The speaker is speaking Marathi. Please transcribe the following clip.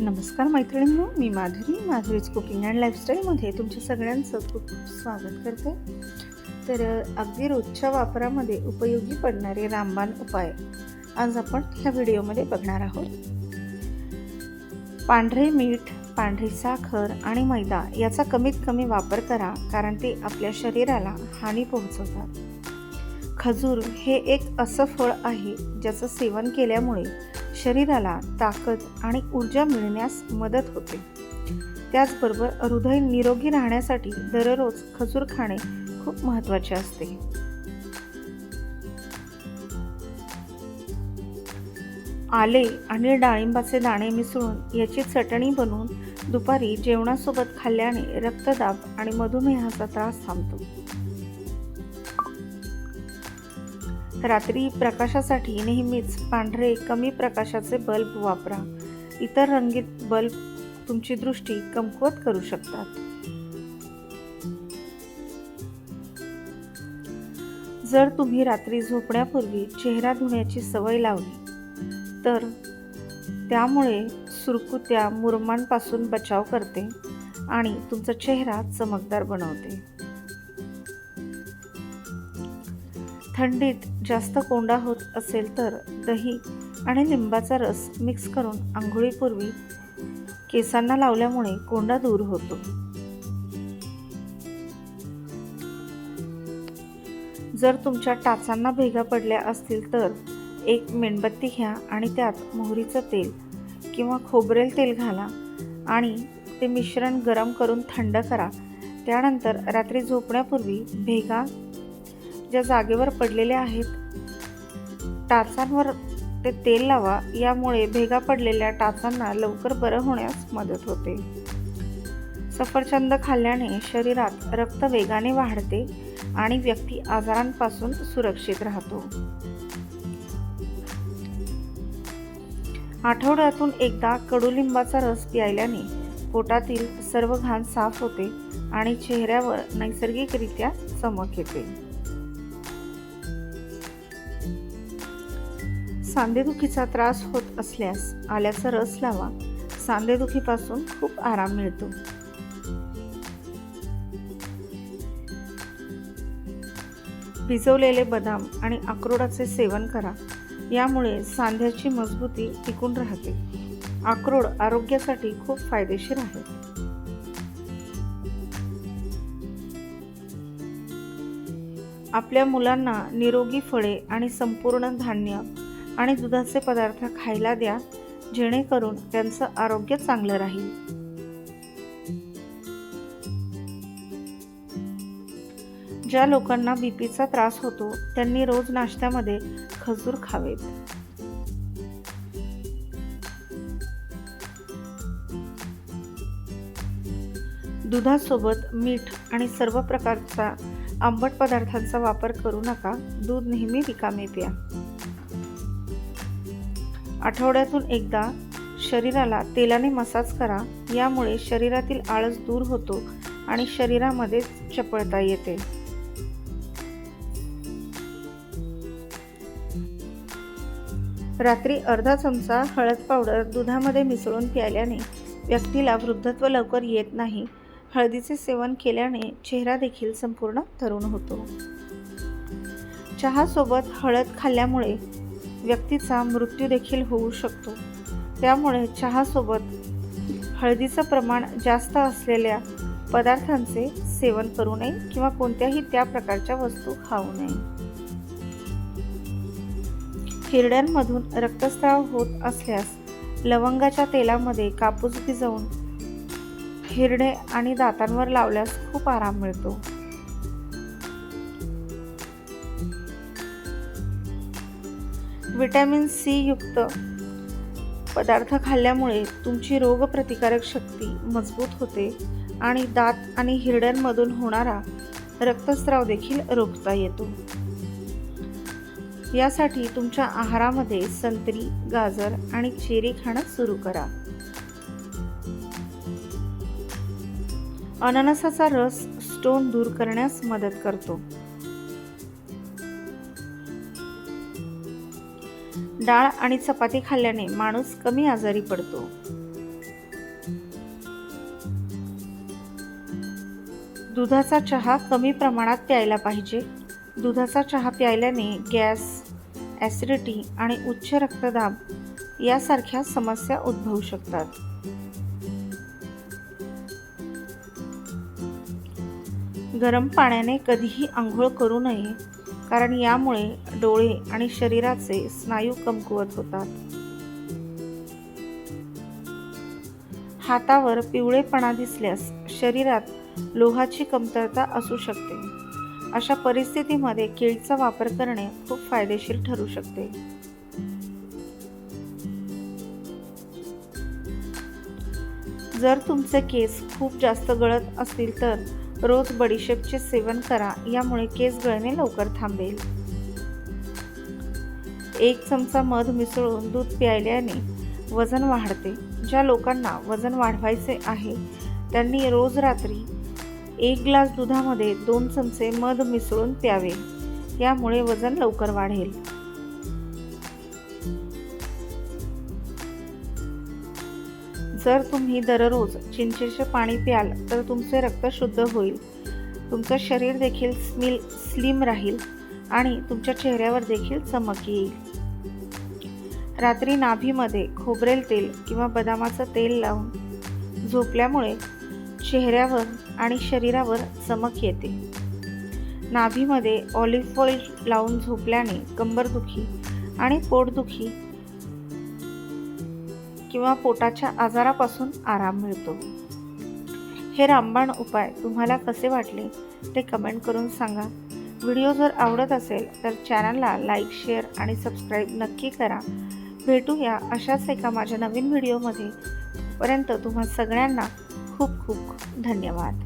नमस्कार मैत्रिणींनो मी माधुरी माधुरीज कुकिंग अँड लाईफस्टाईलमध्ये तुमच्या सगळ्यांचं खूप खूप स्वागत करते. तर अगदी रोजच्या वापरामध्ये उपयोगी पडणारे रामबाण उपाय आज आपण ह्या व्हिडिओमध्ये बघणार आहोत. पांढरे मीठ पांढरी साखर आणि मैदा याचा कमीत कमी वापर करा कारण ते आपल्या शरीराला हानी पोहोचवतात. खजूर हे एक असं फळ आहे ज्याचं सेवन केल्यामुळे शरीराला ताकद आणि ऊर्जा मिळण्यास मदत होते. त्याचबरोबर हृदय निरोगी राहण्यासाठी दररोज खजूर खाणे खूप महत्त्वाचे असते. आले आणि डाळिंबाचे दाणे मिसळून याची चटणी बनवून दुपारी जेवणासोबत खाल्ल्याने रक्तदाब आणि मधुमेहाचा त्रास थांबतो. रात्री प्रकाशासाठी नेहमीच पांढरे कमी प्रकाशाचे बल्ब वापरा. इतर रंगीत बल्ब तुमची दृष्टी कमकुवत करू शकतात. जर तुम्ही रात्री झोपण्यापूर्वी चेहरा धुण्याची सवय लावली तर त्यामुळे सुरकुत्या मुरमांपासून बचाव करते आणि तुमचा चेहरा चमकदार बनवते. थंडीत जास्त कोंडा होत असेल तर दही आणि लिंबाचा रस मिक्स करून आंघोळीपूर्वी केसांना लावल्यामुळे कोंडा दूर होतो. जर तुमच्या टाचांना भेगा पडल्या असतील तर एक मेणबत्ती घ्या आणि त्यात मोहरीचं तेल किंवा खोबरेल तेल घाला आणि ते मिश्रण गरम करून थंड करा. त्यानंतर रात्री झोपण्यापूर्वी भेगा ज्या जागेवर पडलेल्या आहेत टाचांवर ते तेल लावा यामुळे भेगा पडलेल्या टाचांना लवकर बरं होण्यास मदत होते. सफरचंद खाल्ल्याने शरीरात रक्त वेगाने वाढते आणि व्यक्ती आजारांपासून सुरक्षित राहतो. आठवड्यातून एकदा कडुलिंबाचा रस प्यायल्याने पोटातील सर्व घाण साफ होते आणि चेहऱ्यावर नैसर्गिकरित्या चमक येते. सांधेदुखीचा त्रास होत असल्यास आल्याचा रस लावा. सांधेदुखीपासून खूप आराम मिळतो. भिजवलेले बदाम आणि अक्रोडाचे सेवन करा. यामुळे सांध्याची मजबूती टिकून राहते. अक्रोड आरोग्यासाठी खूप फायदेशीर आहे. आपल्या मुलांना निरोगी फळे आणि संपूर्ण धान्य आणि दुधाचे पदार्थ खायला द्या जेणेकरून त्यांचं आरोग्य चांगलं राहील. ज्या लोकांना बीपीचा त्रास होतो त्यांनी रोज नाश्त्यामध्ये खजूर खावेत. दुधासोबत मीठ आणि सर्व प्रकारचा आंबट पदार्थांचा वापर करू नका. दूध नेहमी रिकामे प्या. आठवड्यातून एकदा शरीराला तेलाने मसाज करा. यामुळे शरीरातील आळस दूर होतो आणि शरीरामध्ये चपळता येते. रात्री अर्धा चमचा हळद पावडर दुधामध्ये मिसळून प्यायल्याने व्यक्तीला वृद्धत्व लवकर येत नाही. हळदीचे सेवन केल्याने चेहरा देखील संपूर्ण तरुण होतो. चहासोबत हळद खाल्ल्यामुळे व्यक्तीचा मृत्यू देखील होऊ शकतो. त्यामुळे चहासोबत हळदीचं प्रमाण जास्त असलेल्या पदार्थांचे सेवन करू नये किंवा कोणत्याही त्या प्रकारच्या वस्तू खाऊ नये. हिरड्यांमधून रक्तस्राव होत असल्यास लवंगाच्या तेलामध्ये कापूस भिजवून हिरडे आणि दातांवर लावल्यास खूप आराम मिळतो. विटॅमिन सी युक्त पदार्थ खाल्ल्यामुळे तुमची रोगप्रतिकारक शक्ती मजबूत होते आणि दात आणि हिरड्यांमधून होणारा रक्तस्राव देखील रोखता येतो. यासाठी तुमच्या आहारामध्ये संत्री गाजर आणि चेरी खाणं सुरू करा. अननसाचा रस स्टोन दूर करण्यास मदत करतो. डाळ आणि चपाती खाल्ल्याने माणूस कमी आजारी पडतो. दुधाचा चहा कमी प्रमाणात प्यायला पाहिजे. दुधाचा चहा प्यायल्याने गॅस ॲसिडिटी आणि उच्च रक्तदाब यासारख्या समस्या उद्भवू शकतात. गरम पाण्याने कधीही आंघोळ करू नये. कारण यामुळे डोळे आणि शरीराचे स्नायू कमकुवत होतात. हातावर पिवळेपणा दिसल्यास शरीरात लोहाची कमतरता असू शकते. अशा परिस्थितीमध्ये केळीचा वापर करणे खूप फायदेशीर ठरू शकते. जर तुमचे केस खूप जास्त गळत असतील तर रोज बडीशेपचे सेवन करा यामुळे केस गळणे लवकर थांबेल. एक चमचा मध मिसळून दूध प्यायल्याने वजन वाढते. ज्या लोकांना वजन वाढवायचे आहे त्यांनी रोज रात्री एक ग्लास दुधामध्ये दोन चमचे मध मिसळून प्यावे. यामुळे वजन लवकर वाढेल. जर तुम्ही दररोज चिंचेचे पाणी प्याल तर तुमचे रक्त शुद्ध होईल. तुमचं शरीर देखील स्मिल स्लिम राहील आणि तुमच्या चेहऱ्यावर देखील चमक येईल. रात्री नाभीमध्ये खोबरेल तेल किंवा बदामाचं तेल लावून झोपल्यामुळे चेहऱ्यावर आणि शरीरावर चमक येते. नाभीमध्ये ऑलिव्ह ऑइल लावून झोपल्याने कंबरदुखी आणि पोटदुखी किंवा पोटाच्या आजारापासून आराम मिळतो. हे रामबाण उपाय तुम्हाला कसे वाटले ते कमेंट करून सांगा. व्हिडिओ जर आवडत असेल तर चॅनलला लाईक शेअर आणि सबस्क्राईब नक्की करा. भेटूया अशाच एका माझ्या नवीन व्हिडिओमध्ये. पर्यंत तुम्हा सगळ्यांना खूप खूप धन्यवाद.